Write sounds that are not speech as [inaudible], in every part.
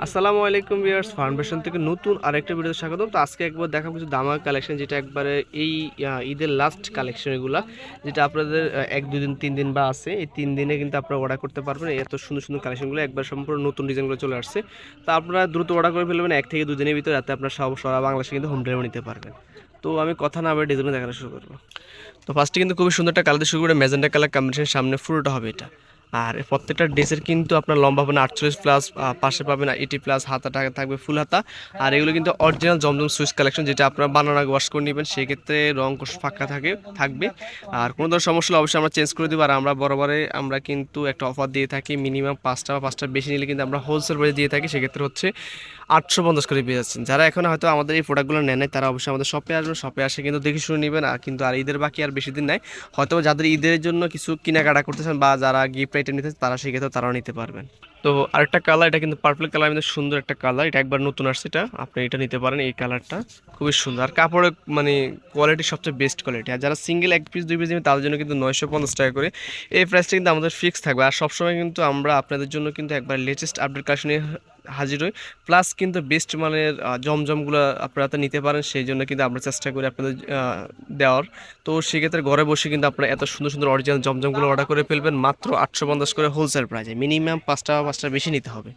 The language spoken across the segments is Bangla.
আসসালামু আলাইকুম ভিউয়ার্স, ফাউন্ডেশন থেকে নতুন আরেকটা ভিডিও স্বাগতম। তো আজকে একবার দেখাবো কিছু দামা কালেকশন, যেটা একবারে এই ঈদের লাস্ট কালেকশন এগুলা, যেটা আপনাদের এক, দুই দিন, তিন দিন বা আছে, এই তিন দিনে কিন্তু আপনারা অর্ডার করতে পারবেন। এত সুন্দর সুন্দর কালেকশনগুলো একবার সম্পূর্ণ নতুন ডিজাইনগুলো চলে আসছে। তো আপনারা দ্রুত অর্ডার করে ফেলবেন, এক থেকে দুই দিনের ভিতরে, যাতে আপনারা সব, সারা বাংলাদেশে কিন্তু হোম ডেলিভারি নিতে পারবেন। তো আমি কথা না আবার ডিজাইন দেখানো শুরু করব। তো ফার্স্টে কিন্তু খুবই সুন্দর একটা কালার শুরু করে ম্যাজেন্টা কালার কম্বিনেশন সামনে ফুলটা হবে এটা। আর প্রত্যেকটা ড্রেসের কিন্তু আপনার লম্বা পাবেন আটচল্লিশ প্লাস পাশে পাবেন এইটি প্লাস হাতাটা থাকবে ফুল হাতা। আর এগুলো কিন্তু অরিজিনাল জমজম সুইচ কালেকশন যেটা আপনারা বানানো ওয়াশ করে নেবেন সেক্ষেত্রে রং ফাঁকা থাকে থাকবে। আর কোনো ধরনের সমস্যা হলে অবশ্যই আমরা চেঞ্জ করে দেবো আর আমরা বরাবরে আমরা কিন্তু একটা অফার দিয়ে থাকি মিনিমাম পাঁচটা বা পাঁচটা বেশি নিলে কিন্তু আমরা হোলসেল প্রাইস দিয়ে থাকি সেক্ষেত্রে হচ্ছে আটশো পঞ্চাশ করে পেয়ে যাচ্ছেন। যারা এখন হয়তো আমাদের এই প্রোডাক্টগুলো নেয় নাই, তারা অবশ্যই আমাদের শপে আসবেন শপে আসে কিন্তু দেখে শুনে নেবেন। আর কিন্তু আর ঈদের বাকি আর বেশি দিন নাই। হয়তো যাদের ঈদের জন্য কিছু কেনাকাটা করতেছেন বা যারা গিফট আইটেম নিতে তারা সেক্ষেত্রে তারাও নিতে পারবেন। তো আরেকটা কালার এটা কিন্তু পার্পল কালার কিন্তু সুন্দর একটা কালার এটা একবার নতুন আসছে এটা, আপনি এটা নিতে পারেন এই কালারটা খুবই সুন্দর। আর কাপড়ের মানে কোয়ালিটি সবচেয়ে বেস্ট কোয়ালিটি আর যারা সিঙ্গেল এক পিস দুই পিস নেবেন তাদের জন্য কিন্তু নয়শো পঞ্চাশ টাকা করে। এই প্রাইসটা কিন্তু আমাদের ফিক্স থাকবে। আর সবসময় কিন্তু আমরা আপনাদের জন্য কিন্তু একবার লেটেস্ট আপডেট কালেকশন হাজির হই। প্লাস কিন্তু বেস্ট মানের জমজমগুলো আপনারা তো নিতে পারেন, সেই জন্য কিন্তু আমরা চেষ্টা করি আপনাদের দেওয়ার। তো সেক্ষেত্রে ঘরে বসে কিন্তু আপনারা এত সুন্দর সুন্দর অরিজিনাল জমজমগুলো অর্ডার করে ফেলবেন, মাত্র আটশো পঞ্চাশ করে হোলসেল প্রাইজে মিনিমাম পাঁচটা পাঁচটা বেশি নিতে হবে।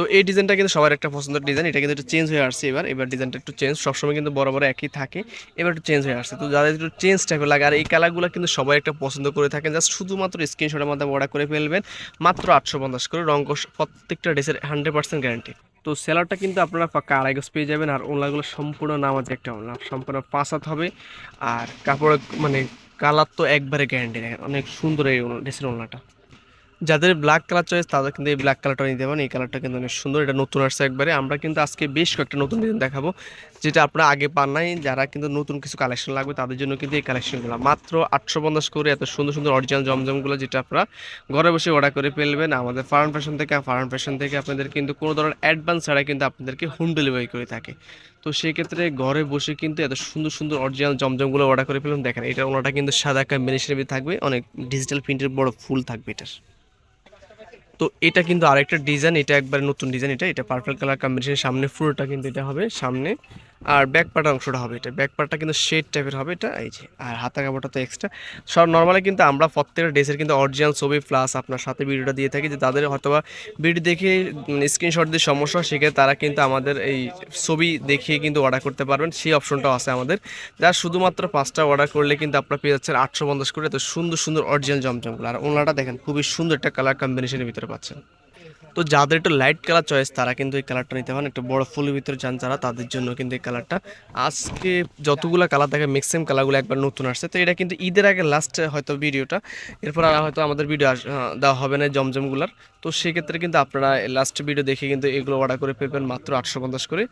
তো এই ডিজাইনটা কিন্তু সবার একটা পছন্দের ডিজাইন। এটা কিন্তু একটু চেঞ্জ হয়ে আসছে এবার। এবার ডিজাইনটা একটু চেঞ্জ সবসময় কিন্তু বড় বড় একই থাকে। এবার একটু চেঞ্জ হয়ে আসছে। তো যাদের একটু চেঞ্জ টাইপের লাগে, আর এই কালারগুলো কিন্তু সবাই একটা পছন্দ করে থাকেন। জাস্ট শুধুমাত্র স্ক্রিনশটের মাধ্যমে অর্ডার করে ফেলবেন। মাত্র আটশো পঞ্চাশ করে। রঙ প্রত্যেকটা ড্রেসের হান্ড্রেড পার্সেন্ট গ্যারান্টি তো সেলারটা কিন্তু আপনারা পাকা আড়াই গজ পেয়ে যাবেন। আর ওনলাগুলো সম্পূর্ণ নামাজ একটা ওনলা সম্পূর্ণ পাঁচ হাত হবে। আর কাপড় মানে কালার তো একবারে গ্যারান্টি দেখেন, অনেক সুন্দর এই ড্রেসের ওনলাটা যাদের ব্ল্যাক কালার চয়েস তাদের কিন্তু এই ব্ল্যাক কালারটা নিতে পারেন। এই কালারটা কিন্তু অনেক সুন্দর, এটা নতুন আসছে একবারে। আমরা কিন্তু আজকে বেশ কয়েকটা নতুন ডিজাইন দেখাবো, যেটা আপনারা আগে পান নাই। যারা কিন্তু নতুন কিছু কালেকশন লাগবে, তাদের জন্য কিন্তু এই কালেকশনগুলো মাত্র আটশো পঞ্চাশ করে এত সুন্দর সুন্দর অরিজিনাল জমজমগুলো যেটা আপনারা ঘরে বসে অর্ডার করে ফেলবেন। আমাদের ফার্ন ফ্যাশন থেকে ফার্ন ফ্যাশন থেকে আপনাদের কিন্তু কোনো ধরনের অ্যাডভান্স ছাড়া কিন্তু আপনাদেরকে হোম ডেলিভারি করে থাকে। তো সেক্ষেত্রে ঘরে বসে কিন্তু এত সুন্দর সুন্দর অরিজিনাল জমজমগুলো অর্ডার করে ফেলুন। দেখেন, এটা ওনাটা কিন্তু সাদা কম্বিনেশনের থাকবে। অনেক ডিজিটাল প্রিন্টের বড় ফুল থাকবে এটার। তো এটা কিন্তু আরেকটা ডিজাইন এটা একবার নতুন ডিজাইন এটা এটা পার্পল কালার কম্বিনেশন সামনে ফুলটা কিন্তু এটা হবে, সামনে আর ব্যাক পার্টের অংশটা হবে এটা। ব্যাক পার্টটা কিন্তু শেড টাইপের হবে এটা, এই যে, আর হাতা কাপড়টা তো এক্সট্রা সব নর্মালি কিন্তু আমরা প্রত্যেকটা ড্রেসের কিন্তু অরিজিনাল ছবি প্লাস আপনার সাথে ভিডিওটা দিয়ে থাকি যে তাদের হয়তোবা ভিডিও দেখে স্ক্রিনশট দিয়ে সমস্যা সেক্ষেত্রে তারা কিন্তু আমাদের এই ছবি দেখিয়ে কিন্তু অর্ডার করতে পারবেন। সেই অপশনটাও আছে আমাদের। যা শুধুমাত্র পাঁচটা অর্ডার করলে কিন্তু আপনারা পেয়ে যাচ্ছেন আটশো পঞ্চাশ করে এত সুন্দর সুন্দর অরিজিনাল জমজমগুলো। আর ওনাটা দেখেন, খুবই সুন্দর একটা কালার কম্বিনেশনের ভিতরে পাচ্ছেন। তো যাদের একটু লাইট কালার চয়েস তারা কিন্তু এই কালারটা নিতে পারেন। একটু বড় ফুলের ভিতরে চান যারা, তাদের জন্য কিন্তু এই কালারটা আজকে যতগুলো কালার দেখে ম্যাক্সিমাম কালারগুলো একবার নতুন আসছে। তো এটা কিন্তু ঈদের আগে লাস্ট হয়তো ভিডিওটা এরপর আর হয়তো আমাদের ভিডিও দেওয়া হবে না জমজমগুলার। তো সেক্ষেত্রে কিন্তু আপনারা লাস্ট ভিডিও দেখে কিন্তু এগুলো অর্ডার করে পেবেন মাত্র আটশো পঞ্চাশ করে।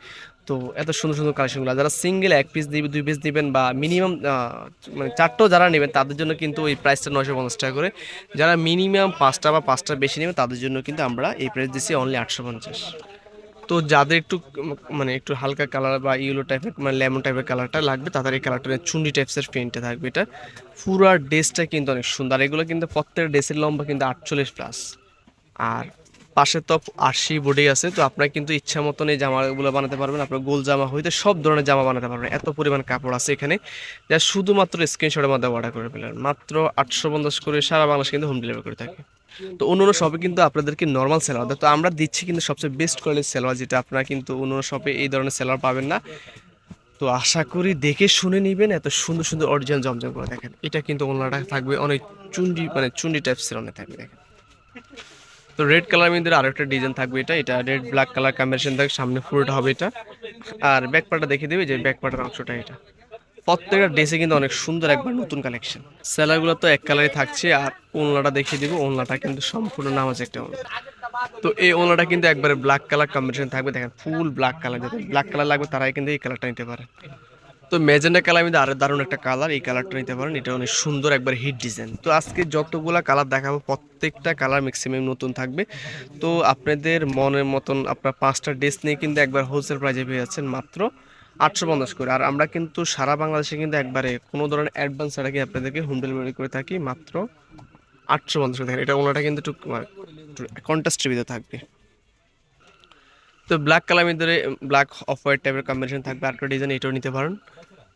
তো এত সুন্দর সুন্দর কালেকশনগুলো যারা সিঙ্গেল এক পিস দিবে, দুই পিস দিবেন বা মিনিমাম মানে চারটেও যারা নেবেন, তাদের জন্য কিন্তু ওই প্রাইসটা নয়শো পঞ্চাশ টাকা করে। যারা মিনিমাম পাঁচটা বা পাঁচটা বেশি নেবেন তাদের জন্য কিন্তু আমরা এই প্রাইস দিচ্ছি অনলি আটশো পঞ্চাশ। তো যাদের একটু মানে একটু হালকা কালার বা ইয়েলো টাইপের মানে লেমন টাইপের কালারটা লাগবে, তাদের এই কালারটা চুন্ডি টাইপসের প্রিন্টে থাকবে। এটা পুরো ড্রেসটা কিন্তু অনেক সুন্দর। এগুলো কিন্তু প্রত্যেকটা ড্রেসের লম্বা কিন্তু আটচল্লিশ প্লাস আর পাশে তো আশি বডি আছে, তো আপনারা কিন্তু ইচ্ছা মতন এই জামাগুলো বানাতে পারবেন। আপনার গোল জামা হইতে সব ধরনের জামা বানাতে পারবেন। এত পরিমাণ কাপড় আছে এখানে, যা শুধুমাত্র স্ক্রিনশটের মধ্যে অর্ডার করে ফেলেন মাত্র আটশো পঞ্চাশ করে সারা বাংলাদেশ কিন্তু হোম ডেলিভারি করে থাকে। তো অন্য অন্য শপে কিন্তু আপনাদেরকে নর্মাল সেলার দেয় তো আমরা দিচ্ছি কিন্তু সবচেয়ে বেস্ট কোয়ালিটির সেলার যেটা আপনারা কিন্তু অন্য অন্য শপে এই ধরনের সেলার পাবেন না। তো আশা করি দেখে শুনে নেবেন, এত সুন্দর সুন্দর অরিজিনাল জমজম করে দেখেন। এটা কিন্তু ওনাটা থাকবে অনেক চুন্ডি মানে চুন্ডি টাইপসের অনেক থাকবে, দেখেন। তো রেড কালার মধ্যে আরও একটা ডিজাইন থাকবে এটা এটা রেড ব্ল্যাক কালার কম্বিনেশন থাকবে সামনে ফুলটা হবে এটা। আর ব্যাক পার্টটা দেখিয়ে দেবে যে ব্যাক পার্টের অংশটা এটা। প্রত্যেকটা ড্রেসে কিন্তু অনেক সুন্দর একবার নতুন কালেকশন সেলারগুলো তো এক কালারে থাকছে আর ওনলাটা দেখিয়ে দিব ওনলাটা কিন্তু সম্পূর্ণ নামাজ একটা ওনলা তো এই ওনলাটা কিন্তু একবারে ব্ল্যাক কালার কম্বিনেশন থাকবে, দেখেন ফুল ব্ল্যাক কালার যাদের ব্ল্যাক কালার লাগবে তারাই কিন্তু এই কালারটা নিতে পারে। তো ম্যাজেন্ডা কালার আরও দারুণ একটা কালার এই কালারটা নিতে পারেন। এটা অনেক সুন্দর একবার হিট ডিজাইন তো আজকে যতগুলা কালার দেখাবো, প্রত্যেকটা কালার ম্যাক্সিমাম নতুন থাকবে। তো আপনাদের মনের মতন আপনার পাঁচটা ড্রেস নিয়ে কিন্তু একবার হোলসেল প্রাইজে পেয়ে যাচ্ছেন মাত্র আটশো পঞ্চাশ করে। আর আমরা কিন্তু সারা বাংলাদেশে কিন্তু একবারে কোনো ধরনের অ্যাডভান্স ছাড়া কি আপনাদেরকে হোম ডেলিভারি করে থাকি মাত্র আটশো পঞ্চাশ করে। থাকেন এটা ওনাটা কিন্তু একটু কন্টাস্টের ভিতরে থাকবে। তো ব্ল্যাক কালার ভিতরে ব্ল্যাক অফ হোয়াইট টাইপের কম্বিনেশন থাকবে। আরেকটা ডিজাইন এটাও নিতে পারেন।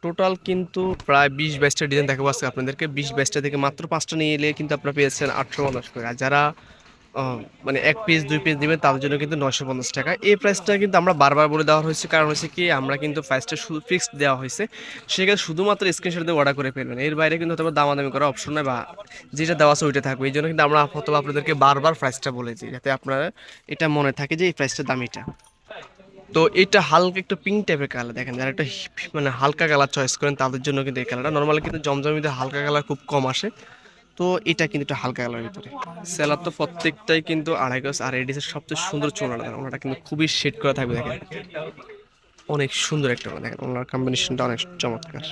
টোটাল কিন্তু প্রায় বিশ বাইশটা ডিজাইন দেখাবো আজকে আপনাদেরকে। বিশ বাইশটা থেকে মাত্র পাঁচটা নিয়ে এলে কিন্তু আপনারা পেয়েছেন আটশো পঞ্চাশ করে আর যারা মানে এক পিস দুই পিস দিবেন, তার জন্য কিন্তু নয়শো পঞ্চাশ টাকা। এই প্রাইসটা কিন্তু আমরা বারবার বলে দেওয়া হয়েছে, কারণ হচ্ছে কি, আমরা কিন্তু প্রাইসটা শুধু ফিক্সড দেওয়া হয়েছে। সেক্ষেত্রে শুধুমাত্র স্ক্রিনশট দিয়ে অর্ডার করে ফেলবেন। এর বাইরে কিন্তু হয়তো দামাদামি করার অপশন নেই বা যেটা দেওয়া আছে ওইটা থাকবে। এই জন্য কিন্তু আমরা হয়তো আপনাদেরকে বারবার প্রাইসটা বলেছি যাতে আপনারা এটা মনে থাকে যে এই প্রাইসটা দাম এটা। তো এটা হালকা একটু পিঙ্ক টাইপের কালার দেখেন যারা একটা মানে হালকা কালার চয়েস করেন, তাদের জন্য কিন্তু এই কালারটা নর্মালি কিন্তু জমজমিতে হালকা কালার খুব কম আসে। তো এটা কিন্তু একটা হালকা কালারের ভিতরে। সেলার তো প্রত্যেকটাই কিন্তু আড়াই গজ, আর এডিসের সবচেয়ে সুন্দর চোনাটা ওনাটা কিন্তু খুবই শেড করা থাকবে দেখেন। অনেক সুন্দর একটা দেখেন, ওনার কম্বিনেশনটা অনেক চমৎকার।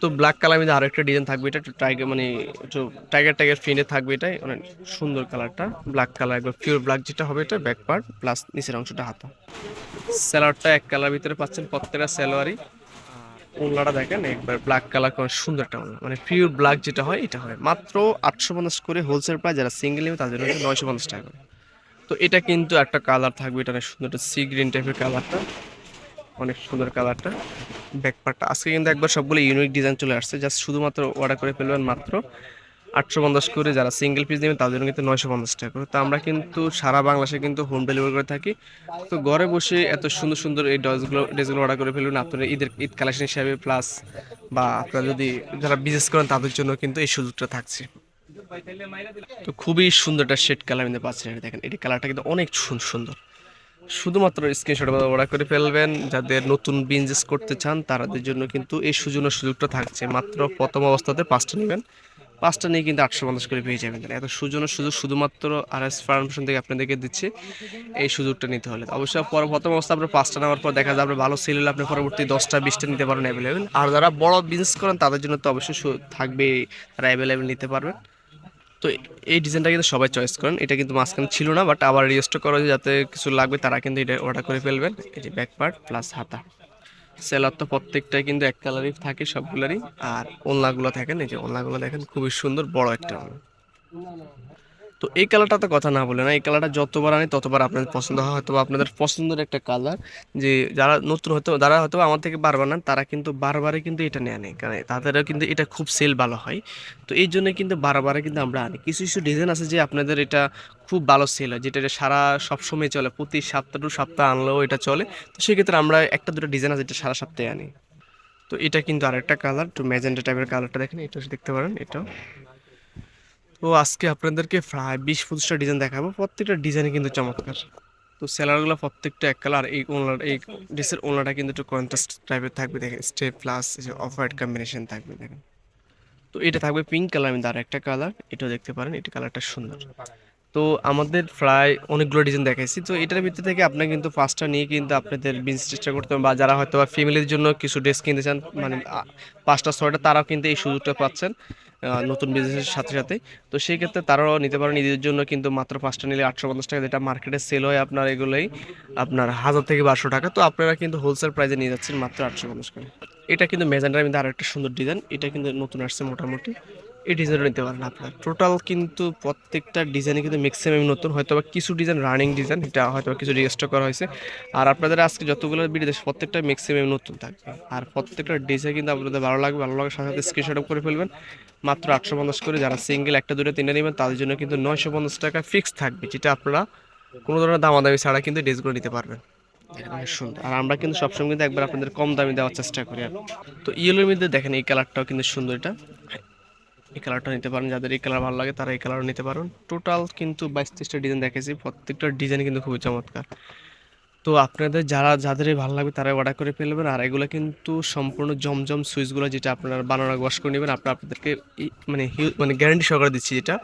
তো ব্ল্যাক কালার মধ্যে আরও একটা ডিজাইন থাকবে, এটা একটু টাইগার মানে একটু টাইগার টাইগার ফিনে থাকবে এটাই, অনেক সুন্দর কালারটা ব্ল্যাক কালার একবার পিওর ব্ল্যাক যেটা হবে এটা ব্যাক পার্ট প্লাস নিচের অংশটা হাতা। স্যালোয়ারটা এক কালার ভিতরে পাচ্ছেন প্রত্যেকটা স্যালোয়ারই ওনাটা দেখেন একবার ব্ল্যাক কালার সুন্দর একটা ওড়না মানে পিওর ব্ল্যাক যেটা হয়, এটা হয়। মাত্র আটশো পঞ্চাশ করে হোলসেল প্রাইস যারা সিঙ্গেল নেবে তাদের জন্য নয়শো পঞ্চাশ টাকা করে। তো এটা কিন্তু একটা কালার থাকবে, এটা সুন্দর একটা সি গ্রিন টাইপের কালারটা অনেক সুন্দর কালারটা ব্যাকপারটা আজকে কিন্তু একবার সবগুলো ইউনিক ডিজাইন চলে আসছে। জাস্ট শুধুমাত্র অর্ডার করে ফেলবেন মাত্র আটশো পঞ্চাশ করে যারা সিঙ্গেল পিস নেবেন তাদের কিন্তু নয়শো পঞ্চাশ টাকা করে। তো আমরা কিন্তু সারা বাংলাদেশে কিন্তু হোম ডেলিভারি করে থাকি। তো ঘরে বসে এত সুন্দর সুন্দর এই ড্রেসগুলো ড্রেসগুলো অর্ডার করে ফেলবেন আপনারা ঈদের, ঈদ কালেকশন হিসাবে প্লাস বা আপনারা যদি যারা বিজনেস করেন, তাদের জন্য কিন্তু এই সুযোগটা থাকছে। তো খুবই সুন্দর একটা শেড কালার কিন্তু পাচ্ছেন, এটা দেখেন এটি কালারটা কিন্তু অনেক সুন- সুন্দর। শুধুমাত্র স্ক্রিনশট অর্ডার করে ফেলবেন, যাদের নতুন বিজনেস করতে চান, তাদের জন্য কিন্তু এই সুযোগ সুযোগটা থাকছে। মাত্র প্রথম অবস্থাতে পাঁচটা নেবেন। পাঁচটা নিয়ে কিন্তু আটশো পঞ্চাশ করে পেয়ে যাবেন এত সুযোগ সুযোগ শুধুমাত্র আর এস ফার্মেশন থেকে আপনাদেরকে দিচ্ছে এই সুযোগটা নিতে হলে। অবশ্যই পর প্রথম অবস্থা আপনার পাঁচটা নেওয়ার পর দেখা যাবে ভালো সেল হলে আপনি পরবর্তী দশটা, বিশটা নিতে পারেন অ্যাভেলেবেল আর যারা বড় বিজনেস করেন, তাদের জন্য তো অবশ্যই থাকবে, তারা অ্যাভেলেবেল নিতে পারবেন। তো এই ডিজাইনটা কিন্তু সবাই চয়েস করেন। এটা কিন্তু মাঝখানে ছিল না বাট আবার রিস্টোর করা যাতে কিছু লাগবে, তারা কিন্তু এটা অর্ডার করে ফেলবেন। এই যে ব্যাক পার্ট প্লাস হাতা। সেলার তো প্রত্যেকটাই কিন্তু এক কালারই থাকে, সবগুলারই। আর ওলনাগুলো থাকেন এই যে ওলনাগুলো দেখেন, খুবই সুন্দর, বড় একটা তো এই কালারটা তো কথা না বলে না। এই কালারটা যতবার আনি, ততবার আপনাদের পছন্দ হয় হয়তো আপনাদের পছন্দের একটা কালার যে যারা নতুন হয়তো, যারা হয়তো আমার থেকে বারবার নেন, তারা কিন্তু বারবারে কিন্তু এটা নিয়ে আনে। কারণ তাদেরও কিন্তু এটা খুব সেল ভালো হয়। তো এই জন্য কিন্তু বারবারে কিন্তু আমরা আনি। কিছু কিছু ডিজাইন আছে যে আপনাদের এটা খুব ভালো সেল হয়, যেটা সারা সবসময় চলে। প্রতি সপ্তাহ টু সপ্তাহ আনলেও এটা চলে। তো সেক্ষেত্রে আমরা একটা, দুটো ডিজাইন আছে যেটা সারা সপ্তাহে আনি। তো এটা কিন্তু আরেকটা কালার একটু ম্যাজেন্টা টাইপের কালারটা দেখেন, এটা দেখতে পারেন, এটাও। তো আজকে আপনাদেরকে প্রায় বিশ পঁচিশটা ডিজাইন দেখাবো। প্রত্যেকটা ডিজাইনে কিন্তু চমৎকার। তো সেলারগুলো প্রত্যেকটা এক কালার এই ওনার এই ড্রেসের ওনাটা কিন্তু একটু কন্ট্রাস্ট টাইপের থাকবে দেখেন। Step plus off white combination থাকবে দেখেন। তো এটা থাকবে পিঙ্ক কালার আমি আর একটা কালার এটাও দেখতে পারেন, এটা কালারটা সুন্দর। তো আমাদের প্রায় অনেকগুলো ডিজাইন দেখাইছি। তো এটার ভিতর থেকে আপনার কিন্তু পাঁচটা নিয়ে কিন্তু আপনাদের বিজনেস চেষ্টা করতে হবে। বা যারা হয়তো বা ফ্যামিলির জন্য কিছু ড্রেস কিনতে চান মানে পাঁচটা, ছয়টা, তারাও কিন্তু এই সুযোগটা পাচ্ছেন। নতুন বিজনেসের সাথে সাথে। তো সেই ক্ষেত্রে তারাও নিতে পারে, নিজেদের জন্য কিন্তু মাত্র পাঁচটা নিলে আটশো পঞ্চাশ টাকা, যেটা মার্কেটে সেল হয় আপনার এগুলোই আপনার হাজার থেকে বারোশো টাকা। তো আপনারা কিন্তু হোলসেল প্রাইসে নিয়ে যাচ্ছেন মাত্র আটশো পঞ্চাশ টাকা এটা কিন্তু মেজান্ডার কিন্তু আরও একটা সুন্দর ডিজাইন এটা কিন্তু নতুন আসছে মোটামুটি। এই ডিজাইনটা নিতে পারেন আপনার। টোটাল কিন্তু প্রত্যেকটা ডিজাইনে কিন্তু ম্যাক্সিমাম নতুন হয়তো বা কিছু ডিজাইন রানিং ডিজাইন এটা হয়তো কিছু রেজিস্টার করা হয়েছে। আর আপনাদের আজকে যতগুলো ভিডিও প্রত্যেকটা ম্যাক্সিমাম নতুন থাকবে। আর প্রত্যেকটা ডিজাইন কিন্তু আপনাদের ভালো লাগবে, ভালো লাগার সাথে সাথে স্ক্রিনশট করে ফেলবেন। মাত্র আটশো পঞ্চাশ করে যারা সিঙ্গেল একটা, দুটো, তিনটা নেবেন, তাদের জন্য কিন্তু নয়শো পঞ্চাশ টাকা ফিক্স থাকবে, যেটা আপনারা কোনো ধরনের দামাদামি ছাড়া কিন্তু ড্রেসগুলো নিতে পারবেন। সুন্দর। আর আমরা কিন্তু সবসময় কিন্তু একবার আপনাদের কম দামে দেওয়ার চেষ্টা করি তো ইয়েলোর মধ্যে দেখেন, এই কালারটাও কিন্তু সুন্দর এটা। এই কালারটা নিতে পারেন। যাদের এই কালার ভালো লাগে, তারা এই কালারও নিতে পারেন। টোটাল কিন্তু বাইশ তেইশটা ডিজাইন দেখেছি। প্রত্যেকটা ডিজাইন কিন্তু খুবই চমৎকার। তো আপনাদের যারা, যাদের ভালো লাগবে তারা অর্ডার করে ফেলবেন। আর এগুলো কিন্তু সম্পূর্ণ জমজম সুইচগুলো যেটা আপনারা বানানো ওয়াশ করে নেবেন। আপনারা আপনাদেরকে মানে মানে গ্যারান্টি সহকারে দিচ্ছি যেটা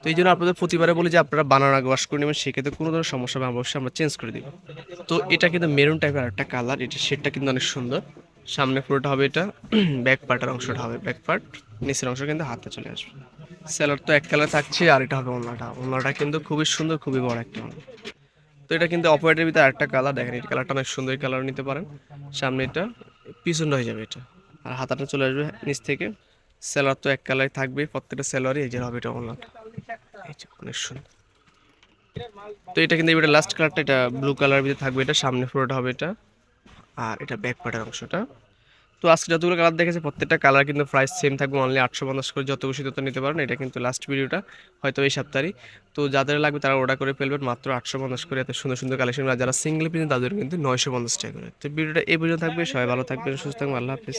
তো এই জন্য আপনাদের প্রতিবারে বলি যে, আপনারা বানানোর আগে ওয়াশ করে নেবেন। সেক্ষেত্রে কোনো ধরনের সমস্যা হবে অবশ্যই আমরা চেঞ্জ করে দিব। তো এটা কিন্তু মেরুন টাইপের একটা কালার এটা শেডটা কিন্তু অনেক সুন্দর। সামনে পুরোটা হবে এটা [clears throat] ব্যাক পার্টের অংশটা হবে ব্যাক পার্ট নিচের অংশ কিন্তু হাতে চলে আসবে। স্যালাড তো এক কালার থাকছে আর এটা হবে ওনাটা ওনাটা কিন্তু খুবই সুন্দর, খুবই বড় একটা তো এটা কিন্তু অপারেটের ভিতরে একটা কালার দেখেন এই কালারটা অনেক সুন্দর কালার নিতে পারেন। সামনে এটা, পিছনটা হয়ে যাবে এটা। আর হাতাটা চলে আসবে নিচ থেকে। স্যালার তো এক কালারই থাকবে, প্রত্যেকটা সেলারই এই যে হবে এটা ওনাটা অনেক সুন্দর। তো এটা কিন্তু এবারে লাস্ট কালারটা এটা ব্লু কালার ভিতরে থাকবে এটা, সামনে পুরোটা হবে এটা। আর এটা ব্যাক পার্টের অংশটা। তো আজকে যতগুলো কালার দেখেছে, প্রত্যেকটা কালার কিন্তু প্রাইস সেম থাকবে অনলি আটশো পঞ্চাশ করে যত খুশি তত নিতে পারেন এটা কিন্তু লাস্ট ভিডিওটা হয়তো এই সপ্তাহে তো যাদের লাগবে তারা অর্ডার করে ফেলবেন, মাত্র আটশো পঞ্চাশ করে। এত সুন্দর সুন্দর কালেকশন যারা সিঙ্গেল পিনে তাদের কিন্তু নয়শো পঞ্চাশ টাকা করে। তো ভিডিওটা এই পর্যন্ত থাকবে, সবাই ভালো থাকবেন, সুস্থ থাকবেন, আল্লাহ হাফিজ।